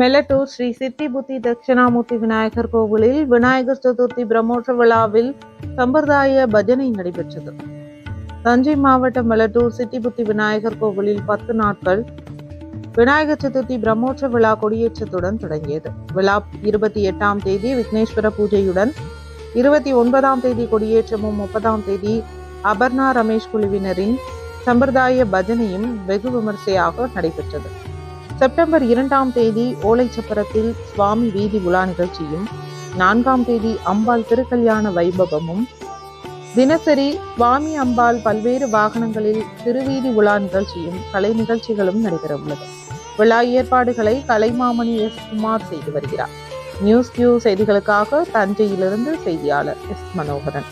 மெலட்டூர் ஸ்ரீ சித்தி புத்தி தட்சிணாமூர்த்தி விநாயகர் கோவிலில் விநாயகர் சதுர்த்தி பிரம்மோற்சவ விழாவில் சம்பிரதாய பஜனை நடைபெற்றது. தஞ்சை மாவட்டம் மெலட்டூர் சித்தி புத்தி விநாயகர் கோவிலில் பத்து நாட்கள் விநாயகர் சதுர்த்தி பிரம்மோற்சவ விழா கொடியேற்றத்துடன் தொடங்கியது. விழா இருபத்தி எட்டாம் தேதி விக்னேஸ்வர பூஜையுடன் இருபத்தி ஒன்பதாம் தேதி கொடியேற்றமும் முப்பதாம் தேதி அபர்ணா ரமேஷ் குழுவினரின் சம்பிரதாய பஜனையும் வெகு விமர்சையாக நடைபெற்றது. செப்டம்பர் இரண்டாம் தேதி ஓலைச்சப்பரத்தில் சுவாமி வீதி உலா நிகழ்ச்சியும் நான்காம் தேதி அம்பாள் திருக்கல்யாண வைபவமும் தினசரி சுவாமி அம்பாள் பல்வேறு வாகனங்களில் திருவீதி உலா நிகழ்ச்சியும் கலை நிகழ்ச்சிகளும் நடைபெற உள்ளது விழா ஏற்பாடுகளை கலைமாமணி எஸ் குமார் செய்து வருகிறார். நியூஸ் கியூ செய்திகளுக்காக தஞ்சையிலிருந்து செய்தியாளர் எஸ் மனோகரன்.